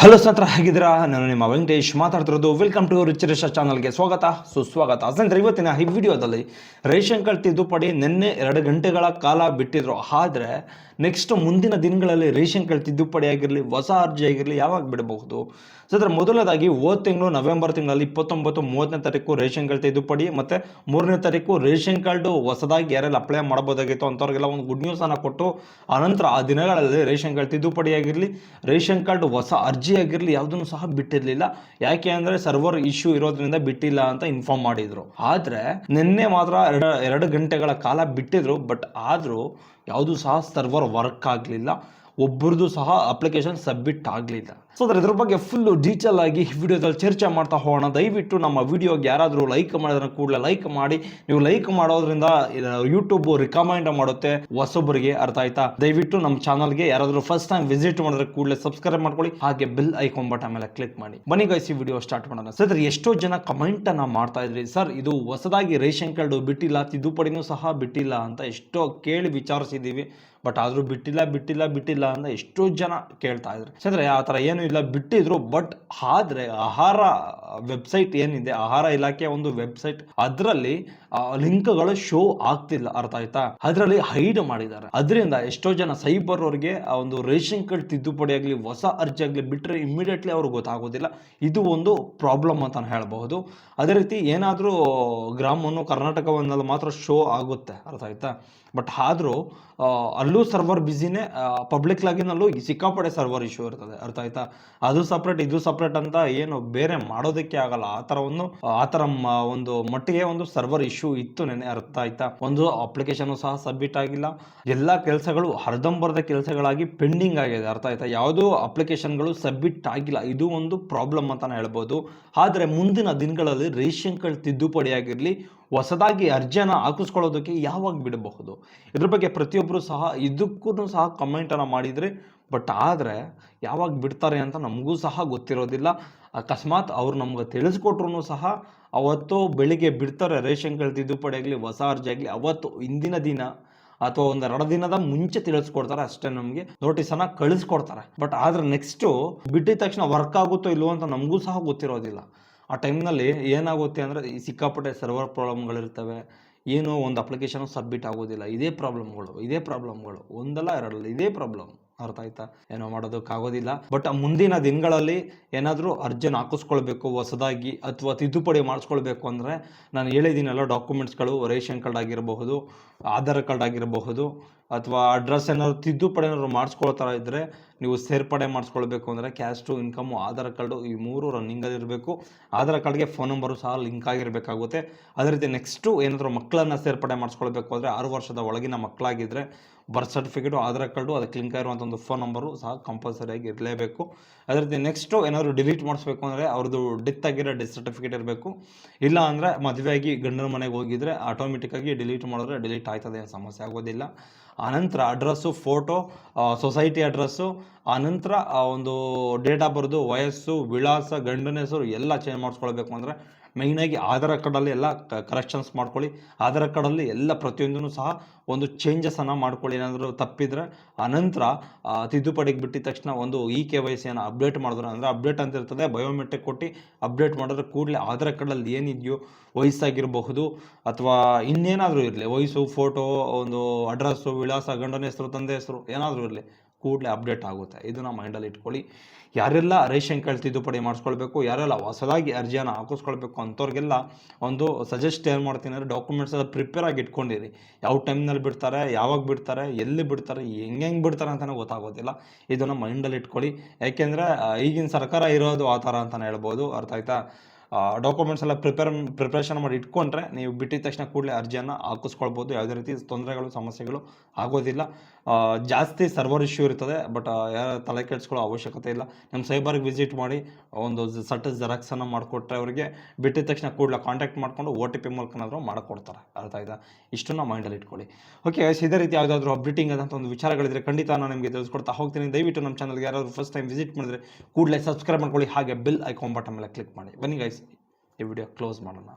Hello ಸ್ನೇಹಿತರ, ಹೇಗಿದ್ದೀರಾ? ನಾನು ನಿಮ್ಮ ವೆಂಕಟೇಶ್ ಮಾತಾಡ್ತಿರೋದು. ವೆಲ್ಕಮ್ ಟು ರಿಚ್ ರಿಷ ಚಾನಲ್ಗೆ ಸ್ವಾಗತ. ಸುಸ್ವಾಗತ. ಸ್ನೇಹಿತರೆ, ಇವತ್ತಿನ ಈ ವಿಡಿಯೋದಲ್ಲಿ ರೇಷನ್ ಕಾರ್ಡ್ ತಿದ್ದುಪಡಿ ನಿನ್ನೆ ಎರಡು ಗಂಟೆಗಳ ಕಾಲ ಬಿಟ್ಟಿದ್ರು. ಆದರೆ ನೆಕ್ಸ್ಟ್ ಮುಂದಿನ ದಿನಗಳಲ್ಲಿ ರೇಷನ್ ಕಾರ್ಡ್ ತಿದ್ದುಪಡಿ ಆಗಿರಲಿ, ಹೊಸ ಅರ್ಜಿ ಆಗಿರಲಿ, ಯಾವಾಗ ಬಿಡಬಹುದು? ಸ್ನೇಹಿತರೆ, ಮೊದಲನೇದಾಗಿ ಹೋದ ತಿಂಗಳು ನವೆಂಬರ್ ತಿಂಗಳಲ್ಲಿ ಇಪ್ಪತ್ತೊಂಬತ್ತು, ಮೂವತ್ತನೇ ತಾರೀಕು ರೇಷನ್ ಕಾರ್ಡ್ ತಿದ್ದುಪಡಿ ಮತ್ತು ಮೂರನೇ ತಾರೀಕು ರೇಷನ್ ಕಾರ್ಡು ಹೊಸದಾಗಿ ಯಾರೆಲ್ಲ ಅಪ್ಲೈ ಮಾಡ್ಬೋದಾಗಿತ್ತು ಅಂಥವ್ರಿಗೆಲ್ಲ ಒಂದು ಗುಡ್ ನ್ಯೂಸ್ ಅನ್ನ ಕೊಟ್ಟು, ಆನಂತರ ಆ ದಿನಗಳಲ್ಲಿ ರೇಷನ್ ಕಾರ್ಡ್ ತಿದ್ದುಪಡಿ ಆಗಿರಲಿ, ರೇಷನ್ ಕಾರ್ಡ್ ಹೊಸ ಅರ್ಜಿ ಆಗಿರಲಿ, ಯಾವುದನ್ನು ಸಹ ಬಿಟ್ಟಿರಲಿಲ್ಲ. ಯಾಕೆ ಅಂದರೆ ಸರ್ವರ್ ಇಶ್ಯೂ ಇರೋದ್ರಿಂದ ಬಿಟ್ಟಿಲ್ಲ ಅಂತ ಇನ್ಫಾರ್ಮ್ ಮಾಡಿದ್ರು. ಆದರೆ ನಿನ್ನೆ ಮಾತ್ರ ಎರಡು ಗಂಟೆಗಳ ಕಾಲ ಬಿಟ್ಟಿದ್ರು, ಬಟ್ ಆದರೂ ಯಾವುದೂ ಸಹ ಸರ್ವರ್ ವರ್ಕ್ ಆಗಲಿಲ್ಲ. ಒಬ್ಬರದು ಸಹ ಅಪ್ಲಿಕೇಶನ್ ಸಬ್ಮಿಟ್ ಆಗಲಿಲ್ಲ. ಸೊ ಅದ್ರ ಇದ್ರ ಬಗ್ಗೆ ಫುಲ್ಲು ಡೀಟೇಲ್ ಆಗಿ ವಿಡಿಯೋದಲ್ಲಿ ಚರ್ಚೆ ಮಾಡ್ತಾ ಹೋಗೋಣ. ದಯವಿಟ್ಟು ನಮ್ಮ ವಿಡಿಯೋಗೆ ಯಾರಾದರೂ ಲೈಕ್ ಮಾಡಿದ್ರೆ ಕೂಡಲೇ ಲೈಕ್ ಮಾಡಿ. ನೀವು ಲೈಕ್ ಮಾಡೋದ್ರಿಂದ ಯೂಟ್ಯೂಬ್ ರಿಕಮೆಂಡ್ ಮಾಡುತ್ತೆ. ಹೊಸೊಬ್ಬರಿಗೆ ಅರ್ಥ ಆಯ್ತಾ? ದಯವಿಟ್ಟು ನಮ್ಮ ಚಾನಲ್ಗೆ ಯಾರಾದರೂ ಫಸ್ಟ್ ಟೈಮ್ ವಿಸಿಟ್ ಮಾಡಿದ್ರೆ ಕೂಡಲೇ ಸಬ್ಸ್ಕ್ರೈಬ್ ಮಾಡ್ಕೊಳ್ಳಿ. ಹಾಗೆ ಬಿಲ್ ಐಕಾನ್ ಬಟನ್ ಮೇಲೆ ಕ್ಲಿಕ್ ಮಾಡಿ. ಬನ್ನಿ ಗೈಸ್ ಈ ವಿಡಿಯೋ ಸ್ಟಾರ್ಟ್ ಮಾಡೋಣ. ಸರ್ ಎಷ್ಟೋ ಜನ ಕಮೆಂಟ್ ಅನ್ನ ಮಾಡ್ತಾ ಇದ್ರಿ. ಸರ್ ಇದು ಹೊಸದಾಗಿ ರೇಷನ್ ಕಾರ್ಡ್ ಬಿಟ್ಟಿಲ್ಲ, ತಿದ್ದುಪಡಿನೂ ಸಹ ಬಿಟ್ಟಿಲ್ಲ ಅಂತ ಎಷ್ಟೋ ಕೇಳಿ ವಿಚಾರಿಸಿದ್ದೀವಿ. ಬಟ್ ಆದರೂ ಬಿಟ್ಟಿಲ್ಲ ಬಿಟ್ಟಿಲ್ಲ ಬಿಟ್ಟಿಲ್ಲ ಅಂತ ಎಷ್ಟೋ ಜನ ಕೇಳ್ತಾ ಇದ್ರು. ಅಂದ್ರೆ ಆ ಥರ ಏನು ಇಲ್ಲ, ಬಿಟ್ಟಿದ್ರು, ಬಟ್ ಆದ್ರೆ ಆಹಾರ ವೆಬ್ಸೈಟ್ ಏನಿದೆ, ಆಹಾರ ಇಲಾಖೆ ಒಂದು ವೆಬ್ಸೈಟ್ ಅದರಲ್ಲಿ ಲಿಂಕ್ಗಳು ಶೋ ಆಗ್ತಿಲ್ಲ, ಅರ್ಥ ಆಯ್ತಾ? ಅದರಲ್ಲಿ ಹೈಡ್ ಮಾಡಿದ್ದಾರೆ. ಅದರಿಂದ ಎಷ್ಟೋ ಜನ ಸೈಬರ್ ಅವ್ರಿಗೆ, ಆ, ಒಂದು ರೇಷನ್ ಕಾರ್ಡ್ ತಿದ್ದುಪಡಿ ಆಗಲಿ, ಹೊಸ ಅರ್ಜಿ ಆಗಲಿ ಬಿಟ್ಟರೆ ಇಮಿಡಿಯೇಟ್ಲಿ ಅವ್ರಿಗೆ ಗೊತ್ತಾಗೋದಿಲ್ಲ. ಇದು ಒಂದು ಪ್ರಾಬ್ಲಮ್ ಅಂತ ಹೇಳಬಹುದು. ಅದೇ ರೀತಿ ಏನಾದರೂ ಗ್ರಾಮವನ್ನು, ಕರ್ನಾಟಕವನ್ನಲ್ಲಿ ಮಾತ್ರ ಶೋ ಆಗುತ್ತೆ, ಅರ್ಥ ಆಯ್ತಾ? ಬಟ್ ಆದರೂ ಅಲ್ಲೂ ಸರ್ವರ್ ಬ್ಯುಸಿನೇ ಪಬ್ಲಿಕ್ ಲಾಗಿನಲ್ಲೂ ಸಿಕ್ಕಾಪಡೆ ಸರ್ವರ್ ಇಶ್ಯೂ ಇರ್ತದೆ. ಅರ್ಥ ಆಯ್ತಾ? ಅದು ಸಪ್ರೇಟ್ ಇದು ಸಪ್ರೇಟ್ ಅಂತ ಏನು ಬೇರೆ ಮಾಡೋದಕ್ಕೆ ಆಗಲ್ಲ. ಆ ಒಂದು, ಆ ಥರ ಒಂದು ಮಟ್ಟಿಗೆ ಒಂದು ಸರ್ವರ್ ಇಶ್ಯೂ ಇತ್ತು ನೆನೆ ಅರ್ಥ ಆಯ್ತಾ? ಒಂದು ಅಪ್ಲಿಕೇಶನ್ ಸಹ ಸಬ್ಮಿಟ್ ಆಗಿಲ್ಲ. ಎಲ್ಲ ಕೆಲಸಗಳು ಅರ್ಧಂಬರ್ಧ ಕೆಲಸಗಳಾಗಿ ಪೆಂಡಿಂಗ್ ಆಗಿದೆ. ಅರ್ಥ ಆಯ್ತಾ? ಯಾವುದೋ ಅಪ್ಲಿಕೇಶನ್ಗಳು ಸಬ್ಮಿಟ್ ಆಗಿಲ್ಲ. ಇದು ಒಂದು ಪ್ರಾಬ್ಲಮ್ ಅಂತಾನೆ ಹೇಳ್ಬೋದು. ಆದರೆ ಮುಂದಿನ ದಿನಗಳಲ್ಲಿ ರೇಷನ್ ಕಾರ್ಡ್ ತಿದ್ದುಪಡಿ ಆಗಿರಲಿ ಹೊಸದಾಗಿ ಅರ್ಜಿಯನ್ನು ಹಾಕಿಸ್ಕೊಳ್ಳೋದಕ್ಕೆ ಯಾವಾಗ ಬಿಡಬಹುದು? ಇದ್ರ ಬಗ್ಗೆ ಪ್ರತಿಯೊಬ್ಬರು ಸಹ ಇದಕ್ಕೂ ಸಹ ಕಮೆಂಟನ್ನು ಮಾಡಿದರೆ ಬಟ್ ಆದರೆ ಯಾವಾಗ ಬಿಡ್ತಾರೆ ಅಂತ ನಮಗೂ ಸಹ ಗೊತ್ತಿರೋದಿಲ್ಲ. ಅಕಸ್ಮಾತ್ ಅವ್ರು ನಮ್ಗೆ ತಿಳಿಸ್ಕೊಟ್ರು ಸಹ ಅವತ್ತು ಬೆಳಿಗ್ಗೆ ಬಿಡ್ತಾರೆ, ರೇಷನ್ ಕಾರ್ಡ್ ತಿದ್ದುಪಡಿ ಆಗಲಿ, ಹೊಸ ಅರ್ಜಿ ಆಗಲಿ, ಅವತ್ತು ಇಂದಿನ ದಿನ ಅಥವಾ ಒಂದು ಎರಡು ದಿನದ ಮುಂಚೆ ತಿಳಿಸ್ಕೊಡ್ತಾರೆ ಅಷ್ಟೇ ನಮಗೆ. ನೋಟಿಸನ್ನು ಕಳಿಸ್ಕೊಡ್ತಾರೆ. ಬಟ್ ಆದರೆ ನೆಕ್ಸ್ಟು ಬಿಟ್ಟಿದ ತಕ್ಷಣ ವರ್ಕ್ ಆಗುತ್ತೋ ಇಲ್ಲವೋ ಅಂತ ನಮಗೂ ಸಹ ಗೊತ್ತಿರೋದಿಲ್ಲ. ಆ ಟೈಮ್ನಲ್ಲಿ ಏನಾಗುತ್ತೆ ಅಂದರೆ ಈ ಸಿಕ್ಕಾಪಟ್ಟೆ ಸರ್ವರ್ ಪ್ರಾಬ್ಲಮ್ಗಳಿರ್ತವೆ. ಏನೋ ಒಂದು ಅಪ್ಲಿಕೇಶನ್ ಸಬ್ಮಿಟ್ ಆಗೋದಿಲ್ಲ. ಇದೇ ಪ್ರಾಬ್ಲಮ್ಗಳು ಇದೇ ಪ್ರಾಬ್ಲಮ್ಗಳು, ಒಂದಲ್ಲ ಎರಡಲ್ಲ, ಇದೇ ಪ್ರಾಬ್ಲಮ್. ಅರ್ಥ ಆಯ್ತಾ? ಏನೋ ಮಾಡೋದಕ್ಕಾಗೋದಿಲ್ಲ ಬಟ್ ಮುಂದಿನ ದಿನಗಳಲ್ಲಿ ಏನಾದರೂ ಅರ್ಜಿನ ಹಾಕಿಸ್ಕೊಳ್ಬೇಕು, ಹೊಸದಾಗಿ ಅಥವಾ ತಿದ್ದುಪಡಿ ಮಾಡಿಸ್ಕೊಳ್ಬೇಕು ಅಂದರೆ ನಾನು ಹೇಳಿದ್ದೀನಲ್ಲ, ಡಾಕ್ಯುಮೆಂಟ್ಸ್ಗಳು, ರೇಷನ್ ಕಾರ್ಡ್ ಆಗಿರಬಹುದು, ಆಧಾರ್ ಕಾರ್ಡ್ ಆಗಿರಬಹುದು, ಅಥವಾ ಅಡ್ರೆಸ್ ಏನಾದ್ರು ತಿದ್ದುಪಡಿ ಏನಾದ್ರು ಮಾಡಿಸ್ಕೊಳ್ತಾ ಇದ್ದರೆ ನೀವು ಸೇರ್ಪಡೆ ಮಾಡಿಸ್ಕೊಳ್ಬೇಕು ಅಂದರೆ ಕ್ಯಾಸ್ಟು ಇನ್ಕಮು ಆಧಾರ್ ಕಾರ್ಡು ಈ ಮೂರು ರನ್ನಿಂಗಲ್ಲಿ ಇರಬೇಕು. ಆಧಾರ್ ಕಾರ್ಡ್ಗೆ ಫೋನ್ ನಂಬರು ಸಹ ಲಿಂಕ್ ಆಗಿರಬೇಕಾಗುತ್ತೆ. ಅದೇ ರೀತಿ ನೆಕ್ಸ್ಟು ಏನಾದರೂ ಮಕ್ಕಳನ್ನು ಸೇರ್ಪಡೆ ಮಾಡಿಸ್ಕೊಳ್ಬೇಕು ಅಂದರೆ ಆರು ವರ್ಷದ ಒಳಗಿನ ಮಕ್ಕಳಾಗಿದ್ದರೆ ಬರ್ತ್ ಸರ್ಟಿಫಿಕೇಟು ಆಧಾರ್ ಕಾರ್ಡು ಅದಕ್ಕೆ ಲಿಂಕ್ ಆಗಿರುವಂಥ ಒಂದು ಫೋನ್ ನಂಬರು ಸಹ ಕಂಪಲ್ಸರಿಯಾಗಿ ಇರಲೇಬೇಕು. ಅದೇ ರೀತಿ ನೆಕ್ಸ್ಟು ಏನಾದರೂ ಡಿಲೀಟ್ ಮಾಡಿಸ್ಬೇಕು ಅಂದರೆ ಅವ್ರದ್ದು ಡೆತ್ ಆಗಿರೋ ಡೆತ್ ಸರ್ಟಿಫಿಕೇಟ್ ಇರಬೇಕು. ಇಲ್ಲ ಅಂದರೆ ಮದುವೆಯಾಗಿ ಗಂಡನ ಮನೆಗೆ ಹೋಗಿದ್ರೆ ಆಟೋಮೆಟಿಕ್ಕಾಗಿ ಡಿಲೀಟ್ ಮಾಡಿದ್ರೆ ಡಿಲೀಟ್ ಆಯ್ತದೆ ಏನು ಸಮಸ್ಯೆ ಆಗೋದಿಲ್ಲ. ಆನಂತರ ಅಡ್ರೆಸ್ಸು, ಫೋಟೋ ಸೊಸೈಟಿ ಅಡ್ರೆಸ್ಸು ಆನಂತರ ಒಂದು ಡೇಟ್ ಆಫ್ ಬರ್ದು, ವಯಸ್ಸು, ವಿಳಾಸ, ಗಂಡನ ಹೆಸರು ಎಲ್ಲ ಚೇಂಜ್ ಮಾಡಿಸ್ಕೊಳ್ಬೇಕು ಅಂದರೆ ಮೈನಾಗಿ ಆಧಾರ್ ಕಾರ್ಡಲ್ಲಿ ಎಲ್ಲ ಕರೆಕ್ಷನ್ಸ್ ಮಾಡ್ಕೊಳ್ಳಿ. ಆಧಾರ್ ಕಾರ್ಡಲ್ಲಿ ಎಲ್ಲ ಪ್ರತಿಯೊಂದೂ ಸಹ ಒಂದು ಚೇಂಜಸನ್ನು ಮಾಡ್ಕೊಳ್ಳಿ. ಏನಾದರೂ ತಪ್ಪಿದ್ರೆ ಅನಂತರ ತಿದ್ದುಪಡಿಗೆ ಬಿಟ್ಟಿದ ತಕ್ಷಣ ಒಂದು ಇ ಕೆ ವೈ ಸಿಯನ್ನು ಅಪ್ಡೇಟ್ ಮಾಡಿದ್ರೆ, ಅಂದರೆ ಅಪ್ಡೇಟ್ ಅಂತ ಇರ್ತದೆ ಬಯೋಮೆಟ್ರಿಕ್ ಕೊಟ್ಟು ಅಪ್ಡೇಟ್ ಮಾಡಿದ್ರೆ ಕೂಡಲೇ ಆಧಾರ್ ಕಾರ್ಡಲ್ಲಿ ಏನಿದೆಯೋ ವಯಸ್ಸಾಗಿರಬಹುದು, ಅಥವಾ ಇನ್ನೇನಾದರೂ ಇರಲಿ. ವಯಸ್ಸು ಫೋಟೋ ಒಂದು ಅಡ್ರೆಸ್ಸು ವಿಳಾಸ, ಗಂಡನ ಹೆಸರು, ತಂದೆ ಹೆಸರು ಏನಾದರೂ ಇರಲಿ. ಕೂಡಲೇ ಅಪ್ಡೇಟ್ ಆಗುತ್ತೆ. ಇದನ್ನು ಮೈಂಡಲ್ಲಿ ಇಟ್ಕೊಳ್ಳಿ. ಯಾರೆಲ್ಲ ರೇಷನ್ ಕಾರ್ಡ್ ತಿದ್ದುಪಡಿ ಮಾಡಿಸ್ಕೊಳ್ಬೇಕು, ಯಾರೆಲ್ಲ ಹೊಸದಾಗಿ ಅರ್ಜಿಯನ್ನು ಹಾಕಿಸ್ಕೊಳ್ಬೇಕು ಅಂಥವ್ರಿಗೆಲ್ಲ ಒಂದು ಸಜೆಸ್ಟ್ ಏನು ಮಾಡ್ತೀನಿ ಅಂದರೆ ಡಾಕ್ಯುಮೆಂಟ್ಸ್ ಎಲ್ಲ ಪ್ರಿಪೇರ್ ಆಗಿ ಇಟ್ಕೊಂಡಿರಿ. ಯಾವ ಟೈಮ್ನಲ್ಲಿ ಬಿಡ್ತಾರೆ, ಯಾವಾಗ ಬಿಡ್ತಾರೆ, ಎಲ್ಲಿ ಬಿಡ್ತಾರೆ, ಹೆಂಗೆ ಬಿಡ್ತಾರೆ ಅಂತಲೇ ಗೊತ್ತಾಗೋದಿಲ್ಲ. ಇದನ್ನು ಮೈಂಡಲ್ಲಿ ಇಟ್ಕೊಳ್ಳಿ. ಯಾಕೆಂದರೆ ಈಗಿನ ಸರ್ಕಾರ ಇರೋದು ಆ ಥರ ಅಂತಲೇ ಹೇಳ್ಬೋದು. ಅರ್ಥ ಆಯ್ತಾ? ಡಾಕ್ಯುಮೆಂಟ್ಸ್ ಎಲ್ಲ ಪ್ರಿಪೇರ್ ಪ್ರಿಪ್ರೇಷನ್ ಮಾಡಿ ಇಟ್ಕೊಂಡ್ರೆ ನೀವು ಬಿಟ್ಟಿದ ತಕ್ಷಣ ಕೂಡಲೇ ಅರ್ಜಿಯನ್ನು ಹಾಕಿಸ್ಕೊಳ್ಬೋದು. ಯಾವುದೇ ರೀತಿ ತೊಂದರೆಗಳು, ಸಮಸ್ಯೆಗಳು ಆಗೋದಿಲ್ಲ. ಜಾಸ್ತಿ ಸರ್ವರ್ ಇಶ್ಯೂ ಇರ್ತದೆ ಬಟ್ ಯಾರು ತಲೆ ಕೆಡಿಸ್ಕೊಳ್ಳೋ ಅವಶ್ಯಕತೆ ಇಲ್ಲ. ನಿಮ್ಮ ಸೈಬರ್ಗೆ ವಿಸಿಟ್ ಮಾಡಿ, ಒಂದು ಸಟ್ ಜೆರಾಕ್ಸನ್ನು ಮಾಡಿಕೊಟ್ರೆ ಅವರಿಗೆ ಬಿಟ್ಟಿದ ತಕ್ಷಣ ಕೂಡಲೇ ಕಾಂಟ್ಯಾಕ್ಟ್ ಮಾಡಿಕೊಂಡು ಓ ಟಿ ಪಿ ಮೂಲಕನಾದರೂ ಮಾಡಿಕೊಡ್ತಾರೆ. ಅರ್ಥ ಆಯ್ತಾ? ಇಷ್ಟನ್ನು ಮೈಂಡಲ್ಲಿ ಇಟ್ಕೊಳ್ಳಿ. ಓಕೆ ಇದೇ ರೀತಿ ಯಾವುದಾದ್ರೂ ಅಪ್ಡೇಟಿಂಗ್ ಆದಂಥ ಒಂದು ವಿಚಾರಗಳಿದ್ರೆ ಖಂಡಿತ ನಾನು ನಿಮಗೆ ತಿಳಿಸ್ಕೊಡ್ತಾ ಹೋಗ್ತೀನಿ. ದಯವಿಟ್ಟು ನಮ್ಮ ಚಾನಲ್ಗೆ ಯಾರಾದರೂ ಫಸ್ಟ್ ಟೈಮ್ ವಿಸಿಟ್ ಮಾಡಿದ್ರೆ ಕೂಡಲೇ ಸಬ್ಸ್ಕ್ರೈಬ್ ಮಾಡ್ಕೊಳ್ಳಿ. ಹಾಗೆ ಬಿಲ್ ಐಕಾನ್ ಬಟನ್ ಮೇಲೆ ಕ್ಲಿಕ್ ಮಾಡಿ. ಬನ್ನಿ ಗೈಸ್ ಈ ವಿಡಿಯೋ ಕ್ಲೋಸ್ ಮಾಡೋಣ